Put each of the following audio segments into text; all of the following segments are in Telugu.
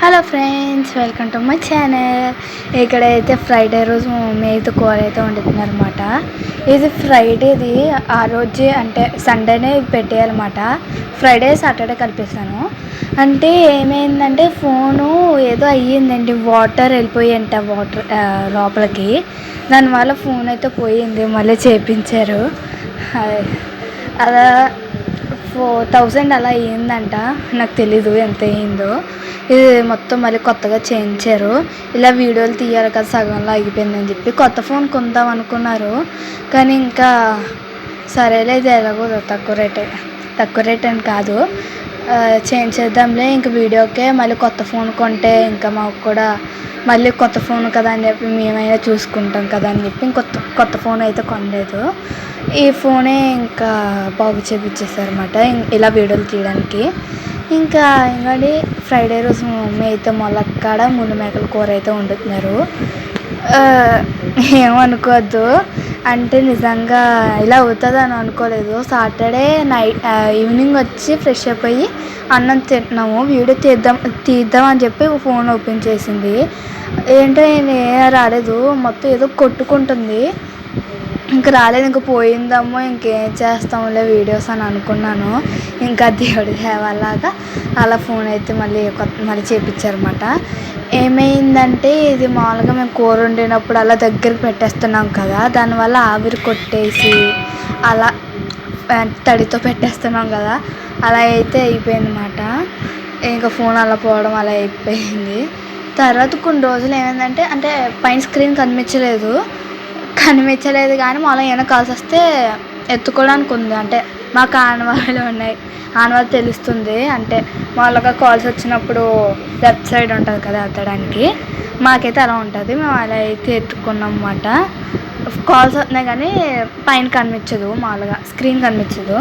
Hello friends welcome to my channel ఇక్కడైతే ఫ్రైడే రోజు మా మమ్మీ అయితే కూర అయితే వండుతున్నారనమాట ఇది ఫ్రైడేది ఆ రోజే అంటే సండేనే ఇది పెట్టేయాలన్నమాట. ఫ్రైడే సాటర్డే కలిపేసాను అంటే ఏమైందంటే ఫోను ఏదో అయ్యిందండి. వాటర్ వెళ్ళిపోయింట వాటర్ లోపలికి. దానివల్ల ఫోన్ అయితే పోయింది మళ్ళీ చేపించారు. అలా ఫోర్ థౌజండ్ అలా అయ్యిందంట. నాకు తెలీదు ఎంత అయ్యిందో. ఇది మొత్తం మళ్ళీ కొత్తగా చేయించారు ఇలా వీడియోలు తీయాలి కదా సగంలో ఆగిపోయిందని చెప్పి కొత్త ఫోన్ కొందాం అనుకున్నారు. కానీ ఇంకా సరేలే ఇది ఎలాగో తక్కువ రేటే తక్కువ రేట్ అని కాదు. చేంజ్ చేద్దాంలే ఇంక వీడియోకే మళ్ళీ కొత్త ఫోన్ కొంటే ఇంకా మాకు కూడా మళ్ళీ కొత్త ఫోన్ కదా అని చెప్పి మేమైనా చూసుకుంటాం కదా అని చెప్పి ఇంకొత్త కొత్త ఫోన్ అయితే కొనలేదు. ఈ ఫోనే ఇంకా బాగు చేపించేసారన్నమాట ఇలా వీడియోలు తీయడానికి. ఇంకా ఏంటంటే ఫ్రైడే రోజు మా మమ్మీ అయితే మొలక్కడ ముళ్ళు మేకల కూర అయితే వండుతున్నారు. ఏమనుకోవద్దు అంటే నిజంగా ఇలా అవుతుంది అని అనుకోలేదు సాటర్డే నైట్ ఈవినింగ్ వచ్చి ఫ్రెష్ అయిపోయి అన్నం తింటున్నాము. వీడియో తీద్దాం తీద్దాం అని చెప్పి ఫోన్ ఓపెన్ చేసింది. ఏంటో నేను రాలేదు. మొత్తం ఏదో కొట్టుకుంటుంది. ఇంక రాలేదు. ఇంక పోయిందమ్మో ఇంకేం చేస్తాంలే వీడియోస్ అని అనుకున్నాను. ఇంకా దేవుడి దేవాలాగా అలా ఫోన్ అయితే మళ్ళీ మళ్ళీ చేయించారన్నమాట ఏమైందంటే ఇది మామూలుగా మేము కూర వండినప్పుడు అలా దగ్గరికి పెట్టేస్తున్నాం కదా దానివల్ల ఆవిరి కొట్టేసి అలా తడితో పెట్టేస్తున్నాం కదా అలా అయితే అయిపోయింది అనమాట ఇంకా ఫోన్ అలా పోవడం అలా అయిపోయింది. తర్వాత కొన్ని రోజులు ఏమైందంటే అంటే పైన స్క్రీన్ కనిపించలేదు. కనిపించలేదు కానీ మళ్ళీ ఏమైనా కాల్స్ వస్తే ఎత్తుకోవడానికి ఉంది. అంటే మాకు ఆనవాళ్ళు ఉన్నాయి. ఆనవాళ్ళు తెలుస్తుంది. అంటే వాళ్ళగా కాల్స్ వచ్చినప్పుడు లెఫ్ట్ సైడ్ ఉంటుంది కదా ఎత్తడానికి. మాకైతే అలా ఉంటుంది. మేము అలా అయితే ఎత్తుకున్నాం అన్నమాట. కాల్స్ వస్తున్నాయి కానీ పైన కనిపించదు మామూలుగా. స్క్రీన్ కనిపించదు.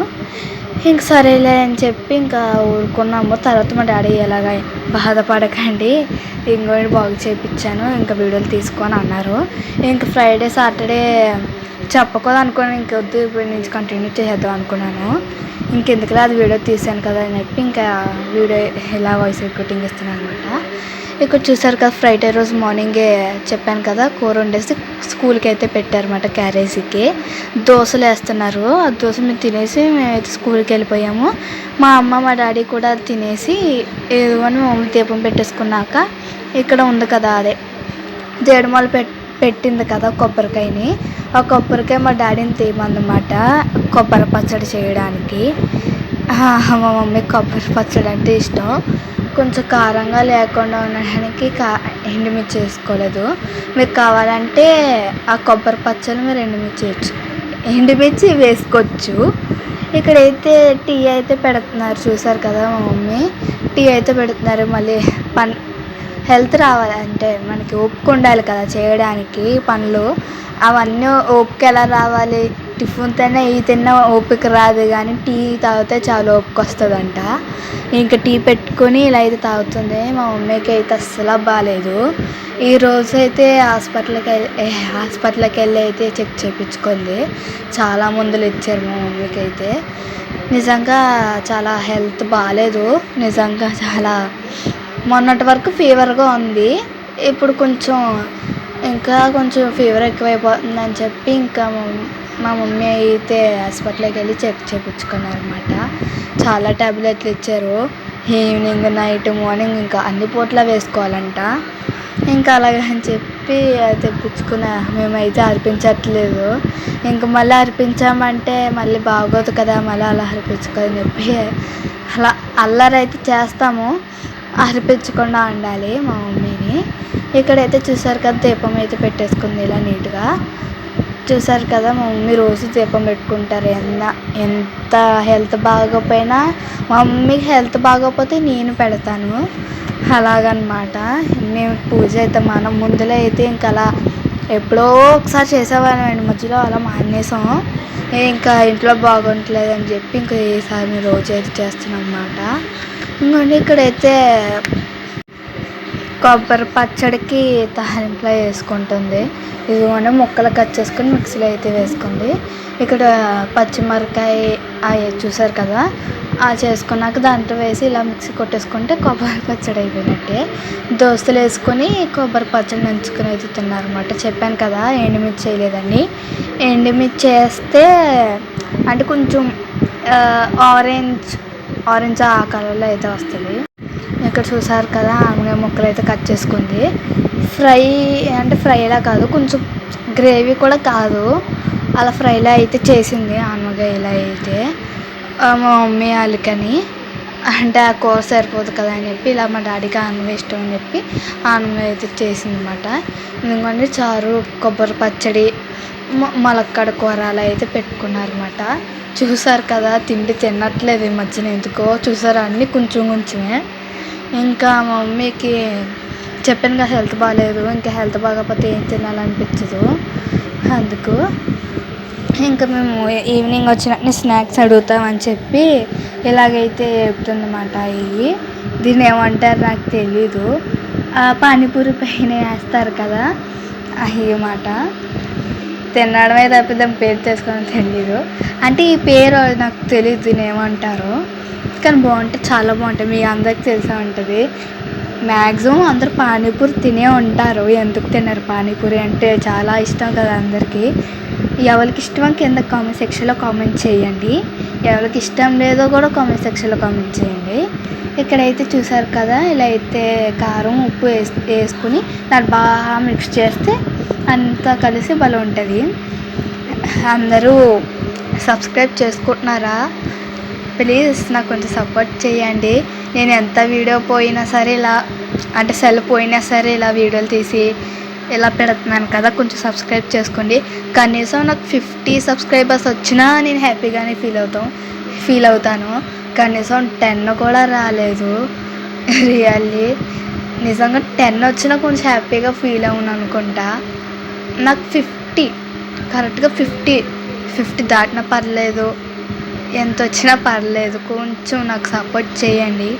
ఇంక సరేలే అని చెప్పి ఇంకా ఊరుకున్నాము. తర్వాత మా డాడీ ఎలాగ బాధపడకండి. ఇంకోటి బాగు చేయించాను ఇంకా వీడియోలు తీసుకొని అన్నారు. ఇంక ఫ్రైడే సాటర్డే చెప్పకూడదు అనుకుని ఇంకొద్దు ఇప్పుడు నుంచి కంటిన్యూ చేసేద్దాం అనుకున్నాను. ఇంకెందుకులే అది వీడియో తీసాను కదా అని చెప్పి ఇంకా వీడియో ఇలా వాయిస్ రికార్డింగ్ ఇస్తున్నాను అనమాట ఇక్కడ చూసారు కదా ఫ్రైడే రోజు మార్నింగే చెప్పాను కదా కూర వండేసి స్కూల్కి అయితే పెట్టారన్నమాట క్యారేజీకి. దోశలు వేస్తున్నారు. ఆ దోశ మేము తినేసి మేమైతే స్కూల్కి వెళ్ళిపోయాము. మా అమ్మ మా డాడీ కూడా తినేసి ఏదో అని మమ్మల్ని దీపం పెట్టేసుకున్నాక ఇక్కడ ఉంది కదా అదే. దేడుమలు పెట్ పెట్టింది కదా కొబ్బరికాయని. ఆ కొబ్బరికాయ మా డాడీని తీయమందన్నమాట కొబ్బరి పచ్చడి చేయడానికి. మా మమ్మీ కొబ్బరి పచ్చడి అంటే ఇష్టం. కొంచెం కారంగా లేకుండా ఉండడానికి కా ఎండుమిర్చి వేసుకోలేదు. మీకు కావాలంటే ఆ కొబ్బరి పచ్చడి మీరు ఎండుమిర్చి వేయచ్చు. ఎండుమిర్చి వేసుకోవచ్చు. ఇక్కడైతే టీ అయితే పెడుతున్నారు చూసారు కదా మా మమ్మీ? టీ అయితే పెడుతున్నారు మళ్ళీ పన్ హెల్త్ రావాలంటే మనకి ఓపిక ఉండాలి కదా చేయడానికి పనులు. అవన్నీ ఓపిక ఎలా రావాలి? టిఫిన్ తిన్నా ఈ తిన్నా ఓపిక రాదు కానీ టీ తాగితే చాలా ఓపిక వస్తుందంట. ఇంకా టీ పెట్టుకొని ఇలా అయితే తాగుతుంది. మా మమ్మీకి అయితే అస్సలు బాగాలేదు ఈ రోజు అయితే హాస్పిటల్కి వెళ్ళి హాస్పిటల్కి వెళ్ళి అయితే చెక్ చేయించుకుంది చాలా మందులు ఇచ్చారు మా మమ్మీకి అయితే. నిజంగా చాలా హెల్త్ బాగాలేదు నిజంగా చాలా మొన్నటి వరకు ఫీవర్గా ఉంది. ఇప్పుడు కొంచెం ఇంకా కొంచెం ఫీవర్ ఎక్కువైపోతుందని చెప్పి ఇంకా మా- మా మమ్మీ అయితే హాస్పిటల్కి వెళ్ళి చెక్ చేయించుకున్నారు అనమాట చాలా టాబ్లెట్లు ఇచ్చారు. ఈవినింగ్ నైట్ మార్నింగ్ ఇంకా అన్ని పూట్ల వేసుకోవాలంట. ఇంకా అలాగని చెప్పి అది తెప్పించుకున్న. మేమైతే అర్పించట్లేదు. ఇంకా మళ్ళీ అర్పించామంటే మళ్ళీ బాగోదు కదా మళ్ళీ అలా అర్పించుకోని చెప్పి అలా అల్లరి అయితే చేస్తాము. అర్పించకుండా ఉండాలి మా మమ్మీని. ఇక్కడైతే చూసారు కదా దీపం అయితే పెట్టేసుకుంది ఇలా నీట్గా. చూసారు కదా మా మమ్మీ రోజు దీపం పెట్టుకుంటారు. ఎంత ఎంత హెల్త్ బాగోపోయినా మా మమ్మీకి హెల్త్ బాగోకపోతే నేను పెడతాను. అలాగనమాట. మేము పూజ అయితే మనం ముందులో అయితే ఇంకా అలా ఎప్పుడో ఒకసారి చేసేవాళ్ళమండి. మధ్యలో అలా మానేసాం. ఇంకా ఇంట్లో బాగుంటలేదని చెప్పి ఇంకా ఈసారి రోజు అయితే చేస్తున్నాం అన్నమాట. ఇంకోండి ఇక్కడైతే కొబ్బరి పచ్చడికి తాలింపులో వేసుకుంటుంది. ఇదిగోండి ముక్కలు కట్ చేసుకుని మిక్సీలో అయితే వేసుకుంది. ఇక్కడ పచ్చిమిరకాయ అవి చూసారు కదా? ఆ చేసుకున్నాక దాంట్లో వేసి ఇలా మిక్సీ కొట్టేసుకుంటే కొబ్బరి పచ్చడి అయిపోయినట్టే. దోస్తులు వేసుకొని కొబ్బరి పచ్చడి నంచుకుని అయితే తిన్నారనమాట చెప్పాను కదా ఎండుమిర్చి చేయలేదండి ఎండుమిర్చి వేస్తే అంటే కొంచెం ఆరెంజ్ ఆరెంజ్ ఆ కలర్లో అయితే వస్తుంది. ఇక్కడ చూసారు కదా ఆమె ముక్కలు అయితే కట్ చేసుకుంది. ఫ్రై అంటే ఫ్రైలా కాదు కొంచెం గ్రేవీ కూడా కాదు. అలా ఫ్రైలా అయితే చేసింది ఆనమకాయలా అయితే. మా మమ్మీ వాళ్ళకని. అంటే ఆ కూర సరిపోదు కదా అని చెప్పి ఇలా మా డాడీకి ఆనవ ఇష్టం అని చెప్పి ఆనవ అయితే చేసింది అనమాట ఎందుకంటే చారు కొబ్బరి పచ్చడి మ- మలక్కడ కూర అలా అయితే పెట్టుకున్నారన్నమాట. చూసారు కదా తిండి తినట్లేదు ఈ మధ్యన ఎందుకో. చూసారా? అన్నీ కొంచెం కొంచెమే. ఇంకా మా మమ్మీకి చెప్పాను కదా హెల్త్ బాగాలేదు. ఇంకా హెల్త్ బాగోకపోతే ఏం తినాలనిపించదు. అందుకు ఇంకా మేము ఈవినింగ్ వచ్చిన స్నాక్స్ అడుగుతామని చెప్పి ఇలాగైతే చెప్తుందన్నమాట ఇవి దీన్ని ఏమంటారు నాకు తెలీదు. ఆ పానీపూరి పైన వేస్తారు కదా అవి మాట తినడమే తప్ప దాని పేరు తెలుసుకోవడం తెలీదు అంటే ఈ పేరు నాకు తెలియదు దీన్ని ఏమంటారు. కానీ బాగుంటే చాలా బాగుంటుంది మీ అందరికి తెలిసే ఉంటుంది. మ్యాక్సిమం అందరు పానీపూరి తినే ఉంటారు. ఎందుకు తినరు పానీపూరి అంటే చాలా ఇష్టం కదా అందరికీ. ఎవరికి ఇష్టం కింద కామెంట్ సెక్షన్లో కామెంట్ చేయండి. ఎవరికి ఇష్టం లేదో కూడా కామెంట్ సెక్షన్లో కామెంట్ చేయండి. ఇక్కడైతే చూసారు కదా ఇలా అయితే కారం ఉప్పు వేసి వేసుకుని దాన్ని బాగా మిక్స్ చేస్తే అంతా కలిసి భలే ఉంటుంది. అందరూ సబ్స్క్రైబ్ చేసుకుంటున్నారా? ప్లీజ్ నాకు కొంచెం సపోర్ట్ చేయండి. నేను ఎంత వీడియో పోయినా సరే ఇలా అంటే సెల్ పోయినా సరే ఇలా వీడియోలు తీసి ఇలా పెడుతున్నాను కదా కొంచెం సబ్స్క్రైబ్ చేసుకోండి. కనీసం నాకు ఫిఫ్టీ సబ్స్క్రైబర్స్ వచ్చినా నేను హ్యాపీగానే ఫీల్ అవుతాం ఫీల్ అవుతాను. కనీసం టెన్ కూడా రాలేదు. రియల్లీ నిజంగా టెన్ వచ్చినా కొంచెం హ్యాపీగా ఫీల్ అవును అనుకుంటా. నాకు ఫిఫ్టీ కరెక్ట్గా ఫిఫ్టీ ఫిఫ్టీ దాటినా పర్లేదు. ఎంత వచ్చినా పర్లేదు. కొంచెం నాకు సపోర్ట్ చేయండి.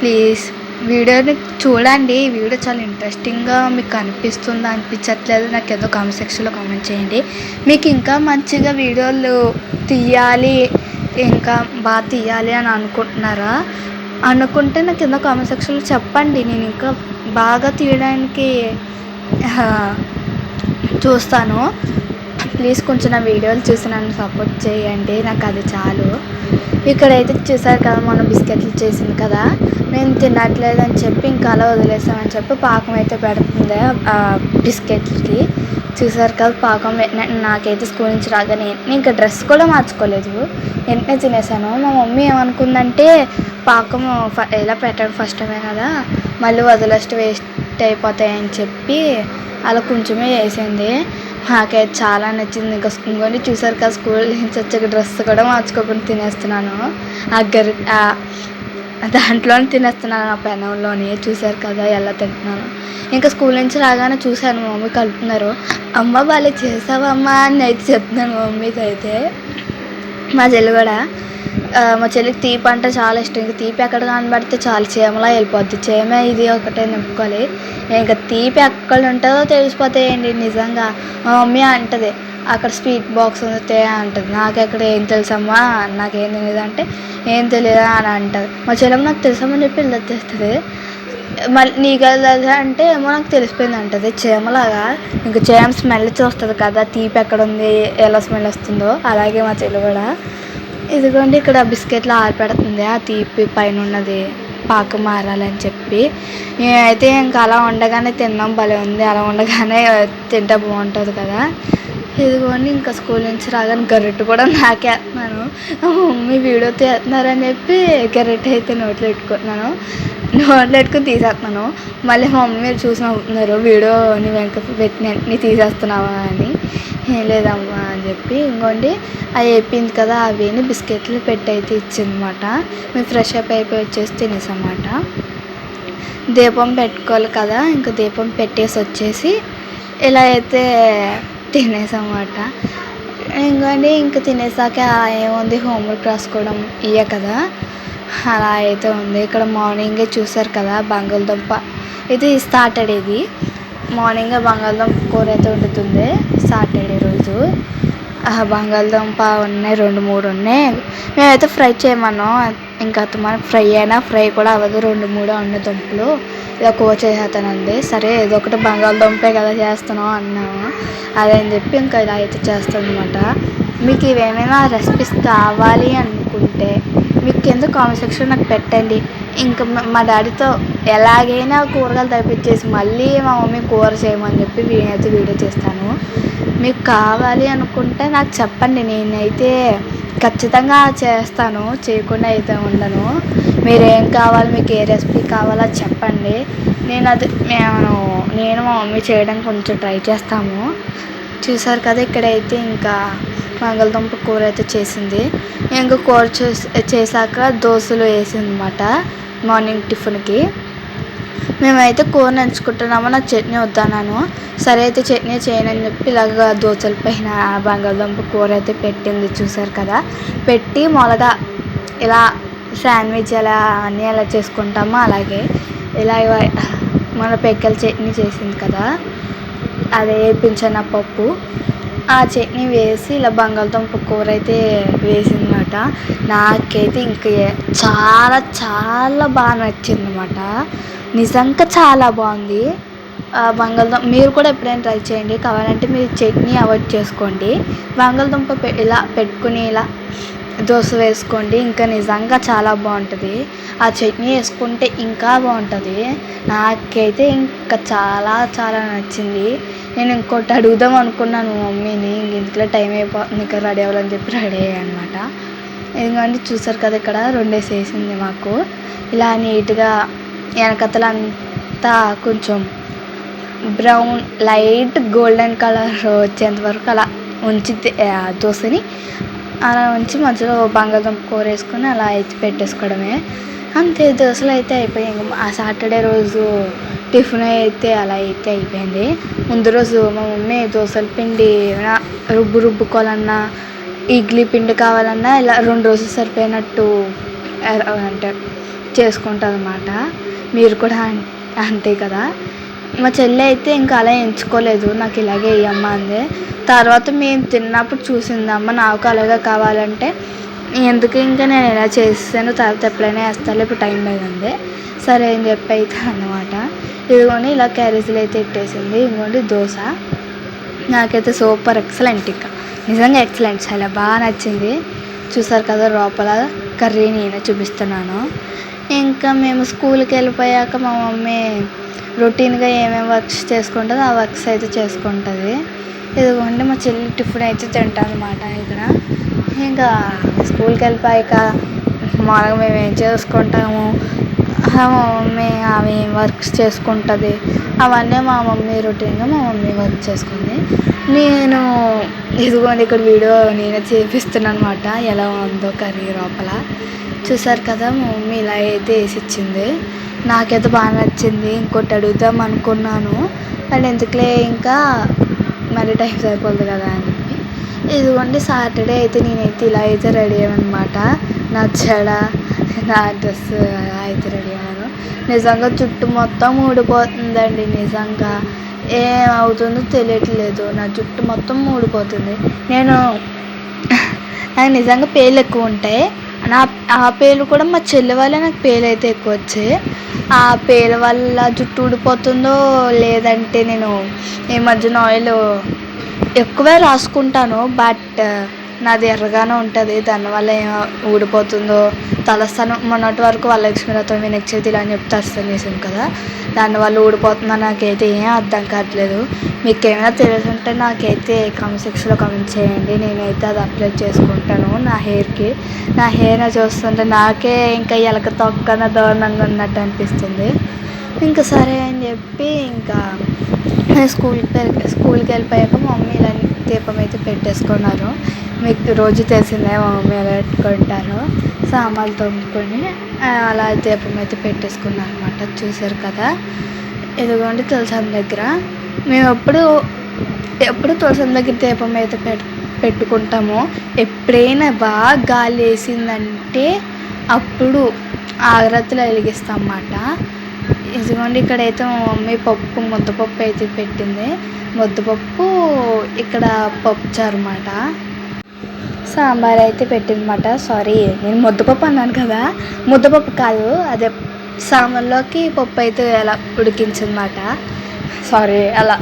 ప్లీజ్ వీడియోని చూడండి. ఈ వీడియో చాలా ఇంట్రెస్టింగ్గా మీకు అనిపిస్తుందా అనిపించట్లేదు? నాకు ఏదో కామెంట్ సెక్షన్లో కామెంట్ చేయండి. మీకు ఇంకా మంచిగా వీడియోలు తీయాలి. ఇంకా బాగా తీయాలి అని అనుకుంటున్నారా? అనుకుంటే నాకు కింద కామెంట్ సెక్షన్లో చెప్పండి. నేను ఇంకా బాగా తీయడానికి చూస్తాను. ప్లీజ్ కొంచెం నా వీడియోలు చూసి నన్ను సపోర్ట్ చేయండి. నాకు అది చాలు. ఇక్కడైతే చూసారు కదా మనం బిస్కెట్లు చేసింది కదా. నేను తినట్లేదు అని చెప్పి ఇంకా అలా వదిలేసామని చెప్పి పాకం అయితే పెడుతుంది బిస్కెట్లకి. చూసారు కదా పాకం పెట్టిన నాకైతే స్కూల్ నుంచి రాగానే నేను ఇంకా డ్రెస్ కూడా మార్చుకోలేదు. వెంటనే తినేసాను. మా మమ్మీ ఏమనుకుందంటే పాకం ఫ- ఎలా పెట్టడం ఫస్ట్ టైమే కదా మళ్ళీ వదిలేస్ట్ వేస్ట్ అయిపోతాయని చెప్పి అలా కొంచెమే వేసింది. నాకైతే చాలా నచ్చింది. ఇంకా ఇంకోటి చూసారు కదా స్కూల్ నుంచి వచ్చాక డ్రెస్ కూడా మార్చుకోకుండా తినేస్తున్నాను. ఆ గరి దాంట్లోనే తినేస్తున్నాను ఆ పెనంలోని. చూశారు కదా ఎలా తింటున్నాను. ఇంకా స్కూల్ నుంచి రాగానే చూశాను మా మమ్మీ కలుపుతున్నారు. అమ్మ వాళ్ళు చేసావమ్మా అని అయితే చెప్తున్నాను మా మమ్మీతో అయితే. మా చెల్లి కూడా మా చెల్లికి తీపి అంటే చాలా ఇష్టం. ఇంకా తీపి ఎక్కడ కనబడితే చాలా చీమలా వెళ్ళిపోద్ది. చీమ ఇది ఒకటే నింపుకోవాలి. ఇంకా తీపి ఎక్కడ ఉంటుందో తెలిసిపోతాయండి నిజంగా. మా మమ్మీ అంటది అక్కడ స్వీట్ బాక్స్ ఉంటే అంటుంది. నాకు అక్కడ ఏం తెలుసమ్మా? నాకేం తెలియదు అంటే ఏం తెలియదా అని అంటుంది. మా చెల్లెమ్మ నాకు తెలుసమ్మని చెప్పి ఇలా తెస్తుంది మళ్ళీ నీకు తెలుసా అంటే ఏమో నాకు తెలిసిపోయింది అంటది. చీమలాగా ఇంకా చీమ స్మెల్ చూస్తుంది కదా తీపి ఎక్కడ ఉంది ఎలా స్మెల్ వస్తుందో అలాగే మా చెల్లి కూడా. ఇదిగోండి ఇక్కడ బిస్కెట్లు ఆరిపెడుతుంది. ఆ తీపి పైన ఉన్నది పాకు మారాలని చెప్పి. అయితే ఇంకా అలా ఉండగానే తిన్నాం భలే ఉంది. అలా ఉండగానే తింటే బాగుంటుంది కదా. ఇదిగోండి ఇంకా స్కూల్ నుంచి రాగానే గరిటె కూడా నాకేస్తున్నాను మీ మమ్మీ వీడియో తీస్తున్నారని చెప్పి గరిటె అయితే నోట్లో పెట్టుకుంటున్నాను. నోట్లో పెట్టుకుని తీసేస్తున్నాను. మళ్ళీ మా మమ్మీ చూసి నవ్వుతున్నారు వీడియో నీ వెనక పెట్టిన నీ తీసేస్తున్నావా అని. ఏం లేదమ్మా అని చెప్పి ఇంకోండి అవి అయిపోయింది కదా అవి బిస్కెట్లు పెట్టి అయితే ఇచ్చిందన్నమాట మేము ఫ్రెష్ అప్ అయిపోయి వచ్చేసి తినేసన్నమాట దీపం పెట్టుకోవాలి కదా ఇంకా దీపం పెట్టేసి వచ్చేసి ఇలా అయితే తినేసామాట ఇంకోండి ఇంకా తినేసాక ఏముంది హోంవర్క్ రాసుకోవడం ఇయ్య కదా. అలా అయితే ఉంది. ఇక్కడ మార్నింగే చూసారు కదా బంగాళదుంప. ఇది సాటర్డే ఇది. మార్నింగ్ బంగాళదుంప కూర అయితే వండుతుంది. సాటర్డే రోజు. బంగాళదుంప ఉన్నాయి రెండు మూడు ఉన్నాయి. మేమైతే ఫ్రై చేయమన్నాం. ఇంకా మనం ఫ్రై అయినా ఫ్రై కూడా అవ్వదు. రెండు మూడు అన్న దుంపలు. ఇలా కూర చేసేస్తానండి సరే ఏదో ఒకటి బంగాళదుంపే కదా చేస్తున్నాం అన్నాము అదే అని చెప్పి ఇంకా ఇలా అయితే చేస్తానమాట మీకు ఇవేమైనా రెసిపీస్ కావాలి అనుకుంటే మీకు కింద కామెంట్ సెక్షన్ నాకు పెట్టండి. ఇంకా మా- డాడీతో ఎలాగైనా కూరగాయలు తప్పించేసి మళ్ళీ మా మమ్మీ కూర చేయమని చెప్పి నేనైతే వీడియో చేస్తాను. మీకు కావాలి అనుకుంటే నాకు చెప్పండి. నేనైతే ఖచ్చితంగా చేస్తాను చేయకుండా అయితే ఉండను. మీరు ఏం కావాలి మీకు ఏ రెసిపీ కావాలో చెప్పండి. నేను అది మేము నేను మా మమ్మీ చేయడానికి కొంచెం ట్రై చేస్తాము. చూసారు కదా ఇక్కడైతే ఇంకా బంగాళదుంప కూర అయితే చేసింది. ఇంకా కూర చేసి చేశాక దోశలు వేసింది అనమాట మార్నింగ్ టిఫిన్కి. మేమైతే కూర నంచుకుంటున్నాము నాకు చట్నీ వద్దన్నాను సరే అయితే చట్నీ చేయనని చెప్పి ఇలాగ దోశల పైన ఆ బంగాళదుంప కూర అయితే పెట్టింది చూసారు కదా? పెట్టి మొలగా ఇలా శాండ్విచ్ ఎలా అన్నీ ఎలా చేసుకుంటామో అలాగే ఇలా మన పెక్కల చట్నీ చేసింది కదా? అదే వేపించిన పప్పు. ఆ చట్నీ వేసి ఇలా బంగాళదుంప కూర అయితే వేసిందన్నమాట. నాకైతే ఇంక చాలా చాలా బాగా నచ్చిందన్నమాట. నిజంగా చాలా బాగుంది. ఆ బంగాళదుంప మీరు కూడా ఎప్పుడైనా ట్రై చేయండి. కావాలంటే మీరు చట్నీ అవాయిడ్ చేసుకోండి. బంగాళదుంప పె- ఇలా పెట్టుకుని ఇలా దోశ వేసుకోండి. ఇంకా నిజంగా చాలా బాగుంటుంది. ఆ చట్నీ వేసుకుంటే ఇంకా బాగుంటుంది. నాకైతే ఇంకా చాలా చాలా నచ్చింది. నేను ఇంకోటి అడుగుదాం అనుకున్నాను మమ్మీని ఇంట్లో టైం అయిపోతుంది ఇంకా రెడీ అవ్వాలని చెప్పి రెడీ అయ్యాయి అనమాట ఎందుకంటే చూసారు కదా ఇక్కడ రెండేసి వేసింది మాకు. ఇలా నీట్గా వెనకతలంతా కొంచెం బ్రౌన్ లైట్ గోల్డెన్ కలర్ వచ్చేంత వరకు అలా ఉంచి దోశని అలా ఉంచి మధ్యలో బంగాళదుంప కూర వేసుకొని అలా అయితే పెట్టేసుకోవడమే. అంతే దోశలు అయితే అయిపోయాయి. ఆ సాటర్డే రోజు టిఫిన్ అయితే అలా అయితే అయిపోయింది. ముందు రోజు మా మమ్మీ దోశల పిండి ఏమైనా రుబ్బు రుబ్బుకోవాలన్నా ఇడ్లీ పిండి కావాలన్నా ఇలా రెండు రోజులు సరిపోయినట్టు అంటే చేసుకుంటుంది అనమాట మీరు కూడా అంతే కదా? మా చెల్లి అయితే ఇంకా అలా ఎంచుకోలేదు. నాకు ఇలాగే ఇవ్వమ్మ అంది. తర్వాత మేము తిన్నప్పుడు చూసిందమ్మ నాకు అలాగే కావాలంటే ఎందుకు ఇంకా నేను ఇలా చేస్తాను? తర్వాత ఎప్పుడైనా వేస్తాను ఇప్పుడు టైం లేదండి సరే అని చెప్పి అయితే అన్నమాట. ఇదిగోండి ఇలా క్యారేజీలు అయితే పెట్టేసింది ఇదిగోండి దోశ. నాకైతే సూపర్ ఎక్సలెంట్ ఇంకా. నిజంగా ఎక్సలెంట్. చాలా బాగా నచ్చింది. చూసారు కదా లోపల కర్రీ నేను చూపిస్తున్నాను. ఇంకా మేము స్కూల్కి వెళ్ళిపోయాక మా మమ్మీ రొటీన్గా ఏమేమి వర్క్స్ చేసుకుంటుందో ఆ వర్క్స్ అయితే చేసుకుంటుంది. ఇదిగోండి మా చెల్లి టిఫిన్ అయితే తింటాను అనమాట ఇక్కడ. ఇంకా స్కూల్కి వెళ్ళిపోయాక మామూలుగా మేము ఏం చేసుకుంటాము? మా మమ్మీ అవి వర్క్స్ చేసుకుంటుంది. అవన్నీ మా మమ్మీ రొటీన్గా మా మమ్మీ వర్క్ చేసుకుంది. నేను ఇదిగోండి ఇక్కడ వీడియో నేనే చేపిస్తున్నాను అనమాట ఎలా ఉందో కర్రీ లోపల. చూసారు కదా మా మమ్మీ ఇలా అయితే వేసి ఇచ్చింది నాకైతే బాగా నచ్చింది ఇంకోటి అడుగుదాం అనుకున్నాను. అండ్ ఎందుకులే ఇంకా మరి టైం సరిపోదు కదా అని చెప్పి. ఇదిగోండి సాటర్డే అయితే నేనైతే ఇలా అయితే రెడీ అయ్యానమాట నా చెడ నా డ్రెస్ అయితే రెడీ అయ్యాను. నిజంగా జుట్టు మొత్తం ఊడిపోతుందండి నిజంగా. ఏమవుతుందో తెలియట్లేదు. నా జుట్టు మొత్తం ఊడిపోతుంది. నేను నాకు నిజంగా పేర్లు ఎక్కువ ఉంటాయి. నా ఆ పేర్లు కూడా మా చెల్లి వల్లే నాకు పేర్లు అయితే ఎక్కువ వచ్చాయి. ఆ పేరు వల్ల జుట్టు ఊడిపోతుందో లేదంటే నేను ఈ మధ్యన ఆయిల్ ఎక్కువే రాసుకుంటాను బట్ నాది ఎర్రగానే ఉంటుంది దానివల్ల ఏం ఊడిపోతుందో. తలస్థానం మొన్నటి వరకు వరలక్ష్మి వ్రతం వినాయక చవితి ఇలా అని చెప్తే తలస్థానం చేసాం కదా దానివల్ల ఊడిపోతుందో నాకైతే ఏం అర్థం కావట్లేదు. మీకు ఏమైనా తెలుసుంటే నాకైతే కామెంట్ సెక్షన్లో కామెంట్ చేయండి నేనైతే అది అప్లై చేసుకుంటాను నా హెయిర్కి నా హెయిర్ చూస్తుంటే నాకే ఇంకా ఎలక తొక్కన దారుణంగా ఉన్నట్టు అనిపిస్తుంది. ఇంకా సరే అని చెప్పి ఇంకా స్కూల్కి వెళ్ళి స్కూల్కి వెళ్ళిపోయాక మమ్మీ ఇలా దీపం అయితే పెట్టేసుకున్నారు. మీకు రోజు తెలిసిందే మా మమ్మీ ఎలా పెట్టుకుంటారు సామాన్లు తోముకొని అలా దీపం అయితే పెట్టేసుకున్నారు అనమాట చూసారు కదా? ఇదిగోండి తులసం దగ్గర. మేము ఎప్పుడు ఎప్పుడు తులసం దగ్గర దీపం అయితే పెట్ పెట్టుకుంటాము ఎప్పుడైనా బాగా గాలి వేసిందంటే అప్పుడు ఆగ్రత్తలు వెలిగిస్తాం అన్నమాట ఇదిగోండి ఇక్కడైతే మా మమ్మీ పప్పు ముద్దపప్పు అయితే పెట్టింది. ముద్దపప్పు ఇక్కడ పప్పు చారు అన్నమాట సాంబార్ అయితే పెట్టిందన్నమాట. సారీ నేను ముద్దపప్పు అన్నాను కదా. ముద్దపప్పు కాదు అదే సాంబార్లోకి పప్పు అయితే అలా ఉడికించిందన్నమాట. సారీ అలా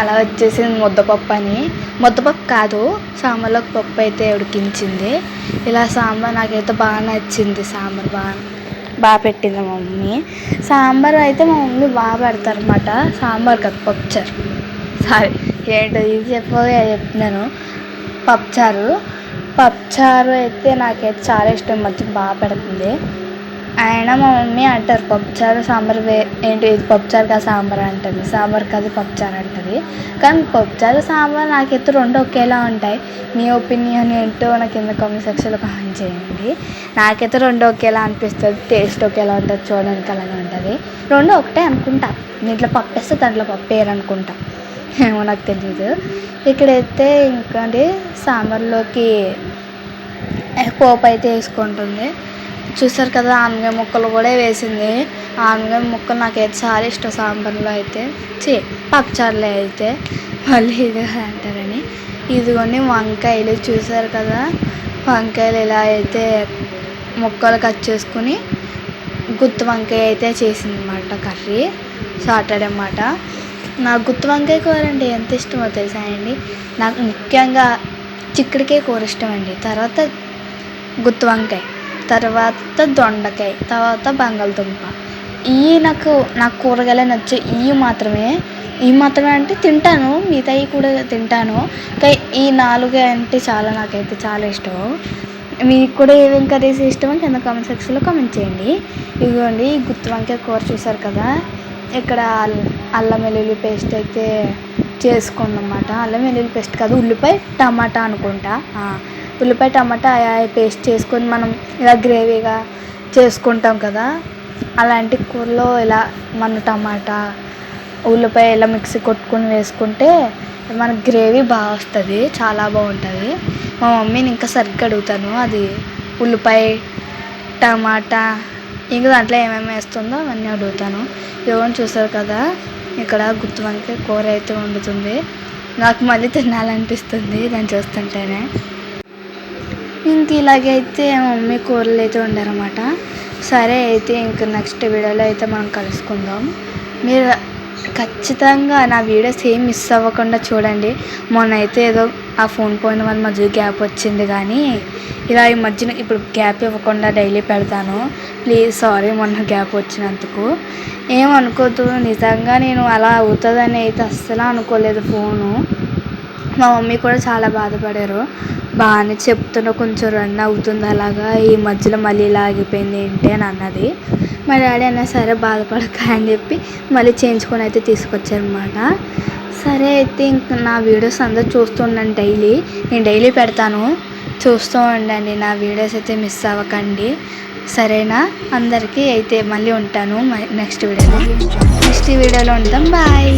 అలా వచ్చేసింది ముద్దపప్పు అని. ముద్దపప్పు కాదు సాంబార్లోకి పప్పు అయితే ఉడికించింది. ఇలా సాంబార్ నాకైతే బాగా నచ్చింది సాంబార్ బాగా. బాగా పెట్టింది మా మమ్మీ. సాంబార్ అయితే మా మమ్మీ బాగా పెడతారు అనమాట సాంబార్ కదా పప్పుచారు. సారీ ఏంటో ఇది చెప్పగా చెప్తున్నాను. పప్పుచారు. పప్పుచారు అయితే నాకైతే చాలా ఇష్టం మంచిగా బాగా పెడుతుంది. ఆయన మా మమ్మీ అంటారు పప్పుచారు సాంబార్ వే ఏంటి ఇది పప్పుచారు కాదు సాంబార్ అంటుంది. సాంబార్ కాదు పప్పుచారు అంటుంది. కానీ పప్పుచారు సాంబార్ నాకైతే రెండు ఒకేలా ఉంటాయి. మీ ఒపీనియన్ ఏంటో నాకు కింద కామెంట్ సెక్షన్లో కామెంట్ చేయండి. నాకైతే రెండు ఒకేలా అనిపిస్తుంది. టేస్ట్ ఒకేలా ఉంటుంది చూడడానికి అలాగే ఉంటుంది. రెండు ఒకటే అనుకుంటా. దీంట్లో పప్పు వేస్తే దాంట్లో పప్పు వేయరు అనుకుంటా. ఏమో నాకు తెలియదు ఇక్కడైతే ఇంకా సాంబార్లోకి పోపు అయితే వేసుకుంటుంది. చూసారు కదా ఆనగాయ ముక్కలు కూడా వేసింది. ఆనగాయ ముక్కలు నాకైతే చాలా ఇష్టం సాంబార్లో అయితే. చే పప్పుచారులో అయితే. మళ్ళీ ఇది అంటారని. ఇదిగోండి వంకాయలు చూసారు కదా? వంకాయలు ఇలా అయితే ముక్కలు కట్ చేసుకుని గుత్తి వంకాయ అయితే చేసింది అనమాట కర్రీ. సాటర్డే అన్నమాట. నాకు గుత్తి వంకాయ కూర అంటే ఎంత ఇష్టమో తెలుసా అండి? నాకు ముఖ్యంగా చిక్కుడికాయ కూర ఇష్టం అండి. తర్వాత గుత్తి వంకాయ. తర్వాత దొండకాయ తర్వాత బంగాళదుంప. ఇవి నాకు నాకు కూరగాయలు నచ్చే. ఇవి మాత్రమే. ఇవి మాత్రమే అంటే తింటాను. మిగతావి కూడా తింటాను. కానీ ఈ నాలుగు అంటే చాలా నాకైతే చాలా ఇష్టం. మీకు కూడా ఏమేమి కర్రీస్ ఇష్టమో కింద కామెంట్ సెక్షన్లో కామెంట్ చేయండి. ఇదిగోండి ఈ గుత్తి వంకాయ కూర చూసారు కదా? ఇక్కడ అల్- అల్లం వెల్లుల్లి పేస్ట్ అయితే చేసుకున్నమాట. అల్లం వెల్లుల్లి పేస్ట్ కాదు ఉల్లిపాయ టమాటా అనుకుంటా. ఉల్లిపాయ టమాటా పేస్ట్ చేసుకొని మనం ఇలా గ్రేవీగా చేసుకుంటాం కదా. అలాంటి కూరలో ఇలా మన టమాటా ఉల్లిపాయ ఇలా మిక్సీ కొట్టుకొని వేసుకుంటే మన గ్రేవీ బాగా వస్తుంది చాలా బాగుంటుంది. మా మమ్మీని ఇంకా సరిగ్గా అడుగుతాను అది ఉల్లిపాయ టమాటా ఇంకా దాంట్లో ఏమేమి వేస్తుందో అవన్నీ అడుగుతాను. ఇవన్నీ చూసారు కదా ఇక్కడ గుత్తి వంకాయ కూర అయితే వండుతుంది. నాకు మళ్ళీ తినాలనిపిస్తుంది దాన్ని చూస్తుంటేనే. ఇంక ఇలాగైతే మమ్మీ కూరలు అయితే వండారన్నమాట. సరే అయితే ఇంక నెక్స్ట్ వీడియోలో అయితే మనం కలుసుకుందాం. మీరు ఖచ్చితంగా నా వీడియోస్ ఏం మిస్ అవ్వకుండా చూడండి. మొన్న అయితే ఏదో ఆ ఫోన్ పోయిన వల్ల మధ్య గ్యాప్ వచ్చింది కానీ ఇలా ఈ మధ్యన ఇప్పుడు గ్యాప్ ఇవ్వకుండా డైలీ పెడతాను. ప్లీజ్ సారీ మొన్న గ్యాప్ వచ్చినందుకు. ఏమనుకోద్దు నిజంగా నేను అలా అవుతుందని అయితే అస్సలు అనుకోలేదు ఫోను మా మమ్మీ కూడా చాలా బాధపడారు. బాగానే చెప్తున్నా కొంచెం రన్ అవుతుంది అలాగా. ఈ మధ్యలో మళ్ళీ ఇలా ఆగిపోయింది ఏంటి అని అన్నది. మా డాడీ అన్నా సరే బాధపడక అని చెప్పి మళ్ళీ చేయించుకొని అయితే తీసుకొచ్చారనమాట సరే అయితే ఇంక నా వీడియోస్ అందరూ చూస్తుండండి డైలీ నేను డైలీ పెడతాను. చూస్తూ ఉండండి నా వీడియోస్ అయితే మిస్ అవ్వకండి. సరేనా? అందరికీ అయితే మళ్ళీ ఉంటాను నెక్స్ట్ వీడియోలో నెక్స్ట్ వీడియోలో ఉంటాం. బాయ్